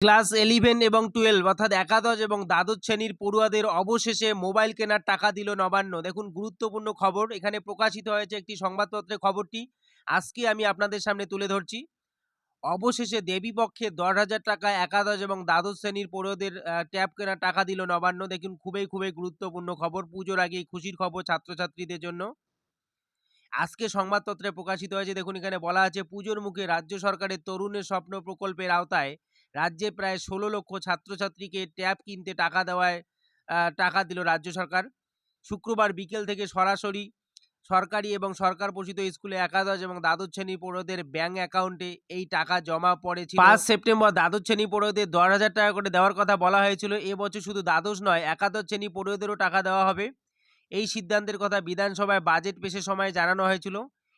Class eleven এবং twelve অর্থাৎ একাদশ এবং দ্বাদশ শ্রেণির পড়ুয়াদের অবশেষে মোবাইল কেনার টাকা দিল নবান্ন। দেখুন, গুরুত্বপূর্ণ খবর। এখানে প্রকাশিত হয়েছে একটি সংবাদপত্রে খবরটি। আজকে আমি আপনাদের সামনে তুলে ধরছি। অবশেষে দেবীপক্ষে দশ হাজার টাকা একাদশ এবং দ্বাদশ শ্রেণির পড়ুয়াদের ট্যাব কেনার টাকা দিল নবান্ন। দেখুন, খুবই খুবই গুরুত্বপূর্ণ খবর। পুজোর আগে খুশির খবর ছাত্রছাত্রীদের জন্য। আজকে সংবাদপত্রে প্রকাশিত হয়েছে, দেখুন, এখানে বলা আছে, পুজোর মুখে রাজ্য সরকারের তরুণের স্বপ্ন প্রকল্পের আওতায় রাজ্যে প্রায় ষোলো লক্ষ ছাত্রছাত্রীকে ট্যাব কিনতে টাকা দেওয়ায় টাকা দিল রাজ্য সরকার। শুক্রবার বিকেল থেকে সরাসরি সরকারি এবং সরকার পোষিত স্কুলে একাদশ এবং দ্বাদশ শ্রেণি পড়ুয়াদের ব্যাংক অ্যাকাউন্টে এই টাকা জমা পড়েছিল। পাঁচ সেপ্টেম্বর দ্বাদশ শ্রেণি পড়ুয়াদের দশ হাজার টাকা করে দেওয়ার কথা বলা হয়েছিল। এবছর শুধু দ্বাদশ নয়, একাদশ শ্রেণি পড়ুয়াদেরও টাকা দেওয়া হবে। এই সিদ্ধান্তের কথা বিধানসভায় বাজেট পেশের সময় জানানো হয়েছিল।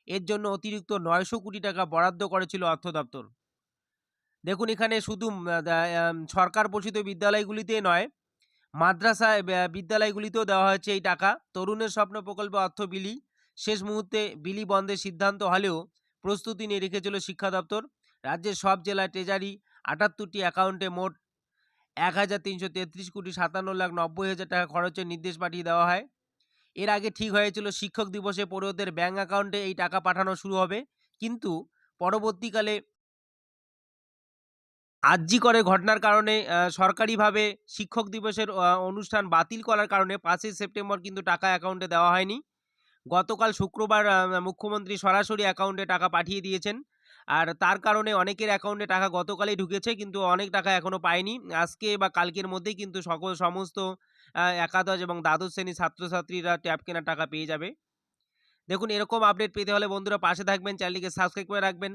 এর জন্য অতিরিক্ত নয়শো কোটি টাকা বরাদ্দ করেছিল অর্থ দপ্তর। দেখুন, এখানে শুধু সরকার পোষিত বিদ্যালয়গুলিতে নয়, মাদ্রাসা বিদ্যালয়গুলিতেও দেওয়া হয়েছে এই টাকা। তরুণের স্বপ্ন প্রকল্পে অর্থ বিলি, শেষ মুহূর্তে বিলি বন্ধের সিদ্ধান্ত হলেও প্রস্তুতি নিয়ে রেখেছিল শিক্ষা দপ্তর। রাজ্যের সব জেলায় ট্রেজারি আটাত্তরটি অ্যাকাউন্টে মোট এক হাজার তিনশো তেত্রিশ কোটি সাতান্ন লাখ নব্বই হাজার টাকা খরচের নির্দেশ পাঠিয়ে দেওয়া হয়। এর আগে ঠিক হয়েছিল শিক্ষক দিবসে পড়ুয়াদের ব্যাংক অ্যাকাউন্টে এই টাকা পাঠানো শুরু হবে। কিন্তু পরবর্তীকালে আর্জি করে ঘটনার কারণে সরকারিভাবে শিক্ষক দিবসের অনুষ্ঠান বাতিল করার কারণে পাঁচই সেপ্টেম্বর কিন্তু টাকা অ্যাকাউন্টে দেওয়া হয়নি। গতকাল শুক্রবার মুখ্যমন্ত্রী সরাসরি অ্যাকাউন্টে টাকা পাঠিয়ে দিয়েছেন। আর তার কারণে অনেকের অ্যাকাউন্টে টাকা গতকালই ঢুকেছে, কিন্তু অনেক টাকা এখনও পায়নি। আজকে বা কালকের মধ্যেই কিন্তু সকল সমস্ত একাদশ এবং দ্বাদশ শ্রেণির ছাত্রছাত্রীরা ট্যাব কেনার টাকা পেয়ে যাবে। দেখুন, এরকম আপডেট পেতে হলে বন্ধুরা পাশে থাকবেন, চ্যানেলটিকে সাবস্ক্রাইব করে রাখবেন।